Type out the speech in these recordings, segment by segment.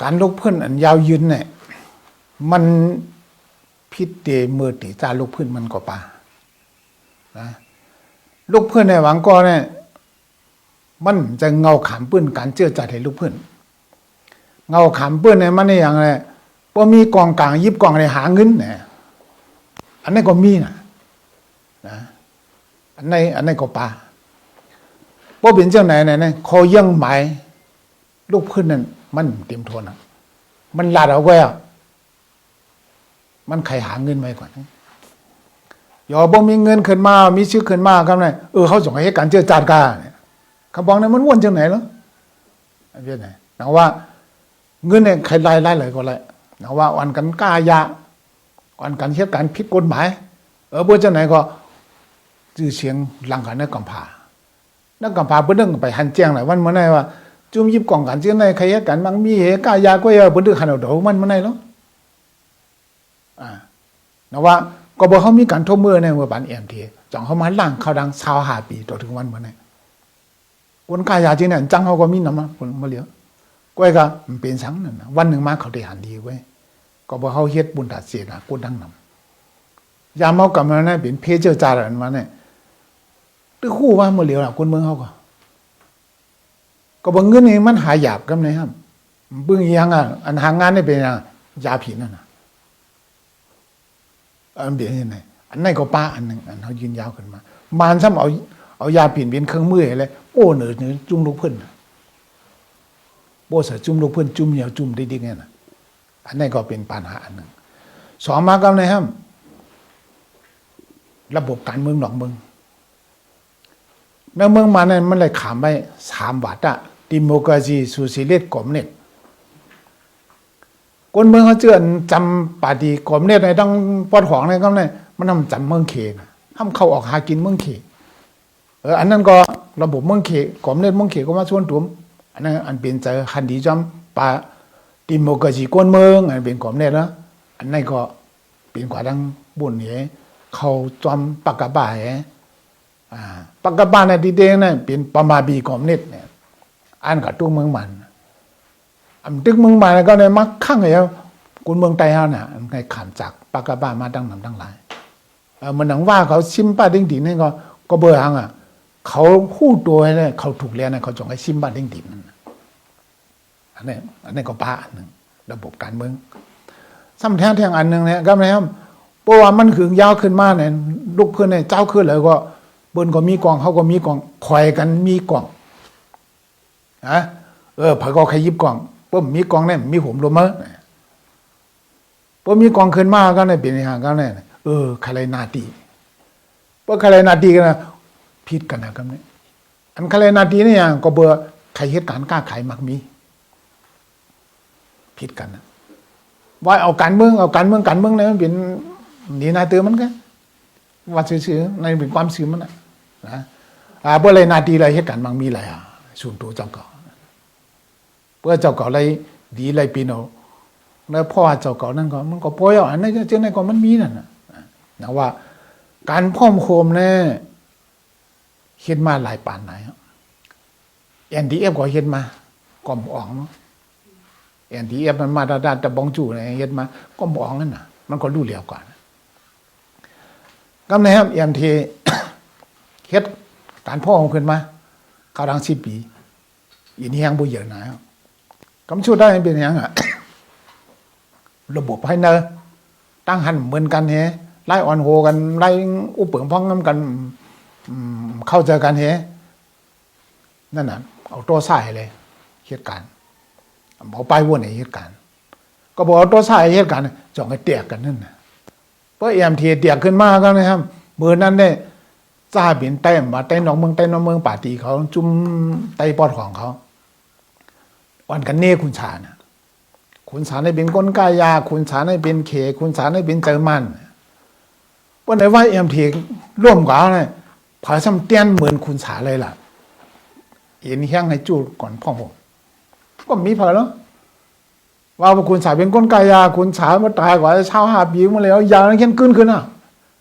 การลุกพื้นอันยาวยืนเนี่ยมันพิษเตมือตีจาลุกพื้นมันก็ป่านะลุกพื้นในหวังก็เนี่ยมันจะเงาขามปื้นการเจือจัดให้ลุกพื้นเงาขามปื้นเนี่ยมันในอย่างไรพอมีกองกลางยิบกองอะไรหาเงินเนี่ยอันนี้นก็มีนะนะอันในอันในนก็ป่าพอเป็นเจ้าไหนเนี่ยคอยังหมายลูกพื้นนั่น มันเตรียมทนอะ มันลาดเอาไว้อะมันใครหาเงินไว้ก่อนอย่าบ่มีเงินขึ้นมา มีชื่อขึ้นมาครับนี่ยเออเขาส่งให้การเจอจาดกาเนี่ยเขาบอกนี่ยมันว่นจังไหนแล้วอันนี้ไหนนะว่า เงินเนี่ยใครไล่ไล่เลยก็ไล่นะว่าวันกันกล้ายาวันกันเหตุการผิดกฎหมาย เออเพื่อจะไหนก็จื่อเสียงหลังกันนักกำพานักกำพาเพื่อนไปหันแจ้งหลายวันเมื่อไหร่ว่า จุ่มยิบกล่องกันเจ้าไหนใครเหตุการณ์บางมีเหตุกายาก็เออเพื่อนหันเอาดอกมันเมื่อไหร่แล้วอ่านะว่าก็บอกเขามีการทบมือในเมื่อปันเอ็มทีจ่องเขามาล่างเขาดังชาวหาปีต่อถึงวันเมื่อไหร่คนกายาจริงเนี่ยจังเขาก็มีน้ำมันคนมาเหลียวก้อยก็มันเป็นสังนั่นนะวันหนึ่งมาเขาได้หันดีเว้ก็บอกเขาเฮ็ดบุญตัดเสียนะกูดังนำยามเมากลับมันนะเป็นเพเจอร์จารันมาเนี่ยตื้อคู่ว่าเมื่อเหลียวล่ะคนเมืองเขาก็ ก็บอกเงินนี่มันหายาบกันเลยครับเบื้องยังอะอันหางานนี่เป็นยาผิดนั่นนะอันเดียวยังไงอันนั้นก็ป้าอันหนึ่งอันเขายืนยาวขึ้นมามานซ้ำเอาเอายาผิดเป็นเครื่องมืออะไรโอ้เหนือเหนือจุ้งลูกเพิ่นน่ะโบสจุ่มลูกเพื่อนจุ่มเหนียวจุ่มได้ดีไงนะอันนี้ก็เป็นปัญหาอันหนึ่งสองมากันเลยครับ ระบบการเมืองหนองเมืองในเมืองมาเนี่ยมันเลยขามไปสามวัดอะ ดิโมกราซีสูซิเลตกอมเน็ตคนเมืองเขาเจือนจำปาดีกอมเน็ตในต้องปอดของในก็เนี่ยมันทำจำเมืองเขนะห้ามเข้าออกหากินเมืองเขเอออันนั้นก็ระบบเมืองเขกอมเน็ตเมืองเขก็มาชวนตุ้มอันนั้นอันเป็นใจคันดีจอมปาดิโมกราซีกวนเมืองอันเป็นกอมเนี่ยนะอันนั้นก็เป็นกว่าดังบุญเนี่ยเขาจอมปากกาบายอ่าปากกาบาเนี่ยดีเด้งนี่ยเป็นปมาบีกอมเนี่ยเนี่ย อันกับตู้เมืองมันอันตึกเมืองมันก็ในมักข้างไอ้กุนเมืองไต้ฮาน่ะอันในขามจากปากกาบามาดังนำดังหลายเออมันหนังว่าเขาชิมป้าดิ้งดีนี่ก็ก็เบอร์หังอะเขาพูดตัวเนี่ยเขาถูกเรียนเนี่ยเขาจงให้ชิมบ้านเด้งดิบนั่นอันนี้อันนี้ก็ป้าอันหนึ่งระบบการเมืองซ้ำแท้แทงอันหนึ่งเนี่ยก็นะครับเพราะว่ามันขึงยาวขึ้นมาเนี่ยลูกเพื่อนเนี่ยเจ้าขึ้นเลยก็เบิ้นก็มีกองเขาก็มีกองคอยกันมีกองะเออผักก็ใครยิบกองปุ๊บมีกองเนี่ยมีผมลมเมอปุ๊บมีกองขึ้นมาก็เนี่ยเป็นอย่างก็เนี่ยเออใครเลยนาตีเพราะใครเลยนาตีกันนะผิดกันนะครับเนี่ยอันคาเลนาทีเนี่ยังก็เบอร์ใครเหตุการณ์กล้าขายมักมีผิดกันนะว่าเอาการเมืองเอาการเมืองการเมืองเนี่ยมันเป็นนี่นายเตือมันกันว่าซื่อๆในเป็นความซื่อมันนะนะอ่าเพื่ออะไรนาทีอะไรเหตุการณ์มักมีอะไรอะส่วนตัวเจ้าก่า เพื่อเจ้าเก่าไรดีไรปีโนแล้วพ่อเจ้าเก่านั่นก็มันก็ป่วยอะอันนั้นเจ้าในก็มันมีนั่นนะนะว่า การพ่อมโคมเนี่ยเฮ็ดมาหลายป่านไหนเอ็นดีเอฟก็เฮ็ดมากล่อมอ่องเนาะเอ็นดีเอฟมันมาดาดาตะบองจู่เนี่ยเฮ็ดมาก็มอ่องนั่นน่ะ มันก็รู้เหลียวกว่านกำในครับเอ็มทีเฮ็ดการพ่อของขึ้นมาเขาดังสิปีอีนี่ยังบ่เยอะนะ กำชูได้เป็นยังอะระบบภายในตั้งหันเหมือนกันแฮไล่ออนโหกันไล่อุปเปิงพ้องน้ำกันเข้าใจอกันเฮนั่นน่ะเอาตัวใส่เลยเหตุการณ์เอาไปวนในเหตุการณ์ก็บอกเอาตัวใส่เหตุการณ์จองให้เตียกกันนั่นน่ะเพราะเอ็มทีเตียกขึ้นมาก็นะครับเบอร์นั้นเนี่ยจ้าบินเต้มมาเต้นน้องเมืองเต้นน้องเมืองป่าตีเขาจุ่มไต้ปอดของเขา วันกันเน่คุณชานะคุณสารให้เป็นก้นกายา คุณสารให้เป็นเคคุณสารให้เป็นเจอมันวันไหนว่าเอ็มทีร่วมกับเนี่ยพอซ้ำเตี้ยนเหมือนคุณสาเลยล่ะเอ็นแห้งให้จูดก่อนพ่อผมก็มีพอแล้วว่าคุณสาเป็นก้นกายา คุณสามาตายกว่าเช้าหาปีมาแล้ว ยาวนั้นแค่ขึ้นขึ้นอะ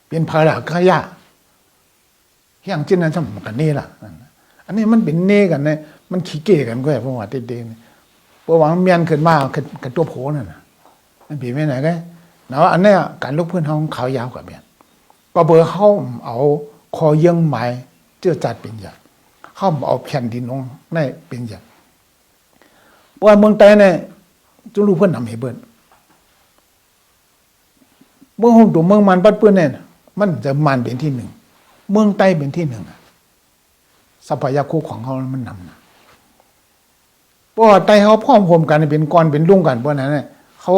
เป็นพาละกายาแห้งจิ้นนั้นสมกันนี่ล่ะ อันนี้มันเป็นเน่กันเนี่ยมันขี้เก๋กันก็แบบว่าเด็กๆเพราะว่ามันเมียนขึ้นมาขึ้นกับตัวโผนั่นน่ะมันเป็นไม่ไหนกันเนาะอันเนี้ยการลุกพื้นห้องเขายาวกว่าเมียนก็เบอร์เข้าเอาคอเยื่องไม้เจือจัดเป็นอย่างเข้าเอาแผ่นดินลงในเป็นอย่างว่าเมืองใต้เนี่ยจุลูกเพื่อนนำให้เบิ้นเมืองหงตัวเมืองมันปัดเปื้อนเนี่ยมันจะมันเป็นที่หนึ่ง เมืองใต้เป็นที่หนึ่งทรัพยากรของเขามันนำนะ เพราะใต้เขาพร้อมโฮมกันเป็นก้อนเป็นลุ่งกันเพราะนั้นเนี่ยเขา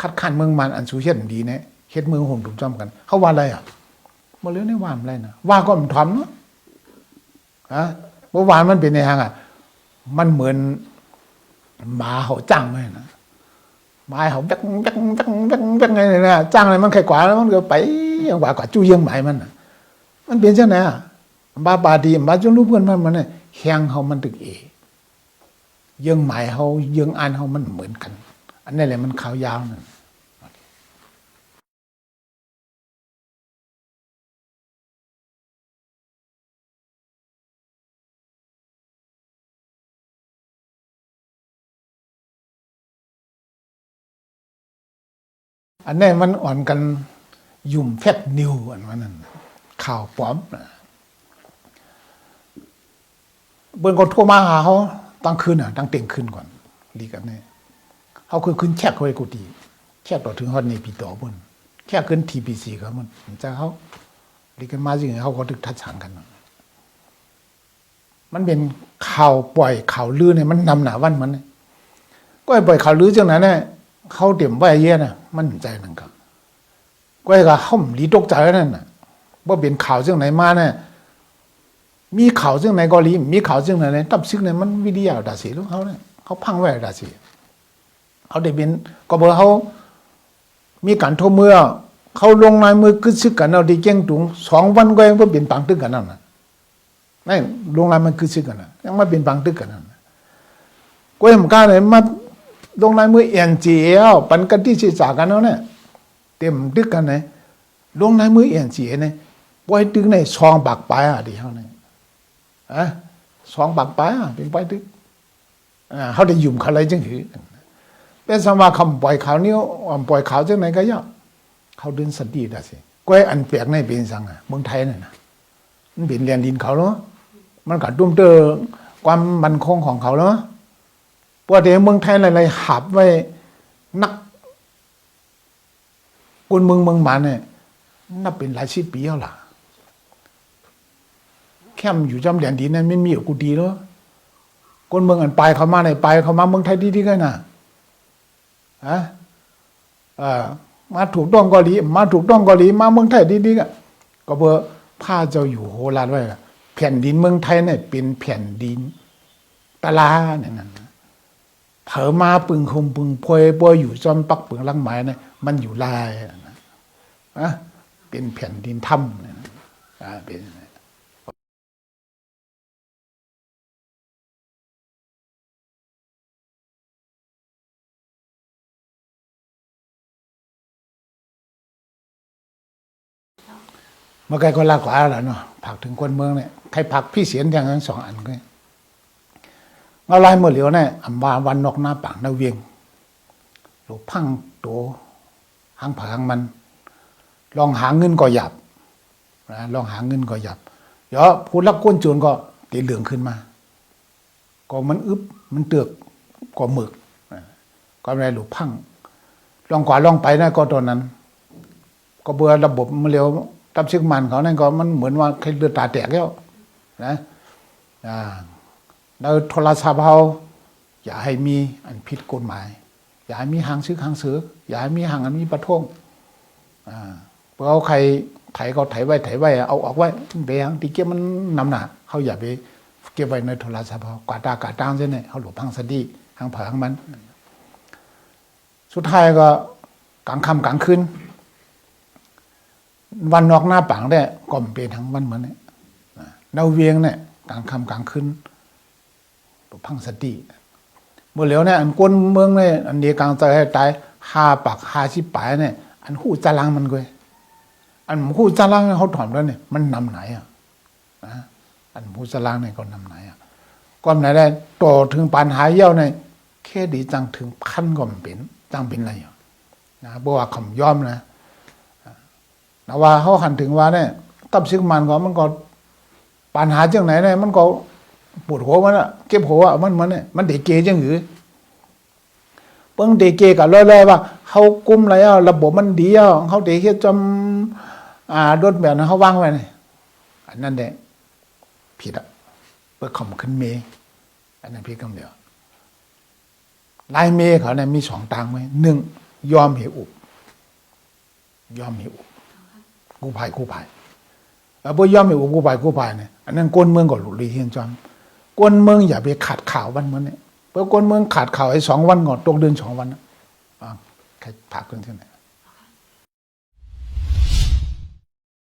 คัดค้านเมืองมันอันสูเช็ดดีเนี่ยเฮ็ดเมืองหงถูกจอมกัน เขาว่าอะไรอะมาเลี้ยวในว่ามอะไรนะว่าก็มันทำเนาะฮะเมื่อวานมันเป็นในทางอะ มันเหมือนหมาเขาจ้างไหมนะหมาเขาจักจักจักจักจักไงเนี่ยนะจ้างอะไรมันแค่กว่าแล้วมันก็ไปย่างกว่ากว่าจู้ยี่ยงหมายมันน่ะ มันเป็นจังไหนอะบาบาดีบาจนรู้เพื่อนมันมันเนี่ยแข้งเขามันตึกเอ เยื่องหมายเขาเยื่องอันเขามันเหมือนกัน อันนี้แหละมันขาวยาวนั่นอันนี้มันอ่อนกันยุ่มแฟบนิวอันว่านั้นข่าวปลอมเบิ้นก็โทรมาหาเขา ตั้งคืนอะตั้งเต็งคืนก่อนดีกันนี่เขาคือขึ้นแชกเขาไว้กูดีแชกต่อถึงฮอดในปีต่อบนแค่ขึ้นทีพีซีเขามันจะเขาดีกันมาจริงเขาก็ถึกทัดฉางกัน มันเป็นข่าวปล่อยข่าวลือเนี่ยมันนำหนาวันมัน ก็ไอ้ปล่อยข่าวลือจังนั้นเนี่ยเขาเตรียมไว้เยอะนะมันใจหนึ่งก็ไอ้ก็ห้อมลีตกใจนั่นน่ะว่าเป็นข่าวจังไหนมาเนี่ย มีข่าวจังไหนก็ลีมีข่าวจังไหนเนี่ยตับซึกเนี่ยมันวิทยาดาสีลูกเขาเนี่ยเขาพังไว้ดาสีเขาได้เป็นก็บอกเขามีการโทรเมื่อ เขาลงนายมือคือซึกกันเอาดีเจ้งตุงสองวันก็ยังบ่เป็นปังตึกกันนั่นน่ะนั่นโรงแรมมันคือชื่อกันนะยังไมาเป็นบางตึกกันนะก็ยังกล้าเลยมาโรงแรมมือเอ็นจีเอลปันกันที่ศึกษากันเนาะเนี่ยเต็มตึกกันเลยโรงแรมมือเอ็นจีเอเนี่ยปล่อยตึกในซองปากปลายอะดิเขาเนี่ย อะซองปากปลายเป็นปล่อยตึกเขาได้ยุ่มอะไรจังหือเป็นสมาคำปล่อยข่าวนี้ปล่อยข่าวจังไหนก็ย่อเขาเดินสติได้สิก็อันแปลกในเป็นสังอะเมืองไทยเนี่ยนะมันเป็นเรียนดินเขาเนาะมันกัดดุมเตอความมันคงของเขาเนาะปกติเมืองไทยอะไรๆหับไว้นักคนเมืองเมืองมันเนี่ยนับเป็นหลายสิบปีแล้วล่ะ ค่มอยู่จำเหรียญดินนั้นไม่มีอยู่กูดีเนาะคนเมืองอันไปเขามาไหนไปเขามาเมืองไทยดีๆกันน่ะฮะอ่ามาถูกต้องเกาหลีมาถูกต้องเกาหลีมาเมืองไทยดีๆกันก็เพื่อผ้าเจ้าอยู่โหราชไว้แผ่นดินเมืองไทยเนี่ยเป็นแผ่นดินตะลาเนี่ยนั่นนะเผอมาปึงคมปึงพวยบัวอยู่จอมปักปึงลังไม้เนี่ยมันอยู่ลายอะนะเป็นแผ่นดินถ้ำเนี่ยนะเป็น เมื่อไกลก็ลากกว่าแล้วเนาะผักถึงคนเมืองเนี่ยใครผักพี่เสียนอย่างนั้นสองอันก็เอาลายเมื่อเหลียวเนี่ยอันวาวันนอกหน้าปางนาเวียงหลูกพังโตหางผางมัน ลองหาเงินก็หยับนะลองหาเงินก็หยับเดี๋ยวผู้รับก้นโจรก็ตีเหลืองขึ้นมา ก็มันอึบมันเตือกก็หมึกก็อะไรหลูกพังลองกว่าลองไปนะก็ตอนนั้น ก็เบื่อระบบมันเร็วตับซึกมันเขานั่นก็มันเหมือนว่าใครเลือดตาแตกแล้วนะอ่าแล้วโทรศัพท์เขาอย่าให้มีอันผิดกฎหมาย อย่าให้มีหางซึกหางเสืออย่าให้มีหางอันมีประท้วงอ่าเพราะเอาใครไถก็ไถไว้ไถไว้เอาออกไว้เบียงที่เก็บมันนำหนาเขาอย่าไปเก็บไว้ในโทรศัพท์เขากวาดตากวาดตางเส้นเนี่ยเขาหลบพังสดีหางเผาหางมัน สุดท้ายก็กลางค่ำกลางคืน วันนอกหน้าปังเนี่ยก็เป็นทั้งวันเหมือนเนี่ยดาวเวียงเนี่ยกลางค่ำกลางคืนพังสติเมื่อเหลวเนี่ยอันก้นเมืองเนี่ยอันเดียกลางใจให้ตายหาปักหาชิปายเนี่ย อันหู้จารังมันก็อันหู้จารังเขาถอนแล้วเนี่ยมันนำไหนอะนะอันหู้จารังเนี่ยก็นำไหนอะความไหนได้ต่อถึงปัญหาเยี่ยวในแค่ดีจังถึงพันก็มเป็นจังเป็นอะไรอยู่นะเพราะว่าคำยอมนะ แต่ว่าเขาหันถึงว่าเนี่ยกับซึกมันก็มันก็ปัญหาจังไหนเนี่ยมันก็ปวดหัวมันอะเก็บหัวอะมันมันเนี่ยมันเด็กเกจังหรือเปิ้งเด็กเกกับเลยๆว่าเขากุ้มอะไรอะระบบมันดีอะเขาเด็กแค่จำอ่ารถแบบนั้นเขาวางไว้เนี่ยอันนั้นแหละผิดอะเปิดคำขึ้นเมอันนั้นพี่คำเดียวลายเมย์เขาเนี่ยมีสองทางไหมหนึ่งยอมเหอุบยอมเหอุบ กู้ภัยกู้ภัยแล้วพอยอมเหอุบกู้ภัยกู้ภัยเนี่ยอันนั้นก้นเมืองก็หลุดลีเฮียนจอมก้นเมืองอย่าไปขาดข่าววันเมืองเนี่ยเพราะก้นเมืองขาดข่าวไอ้สองวันก่อนตกเดือนสองวันนะอ่าใครพาขึ้นที่ไหน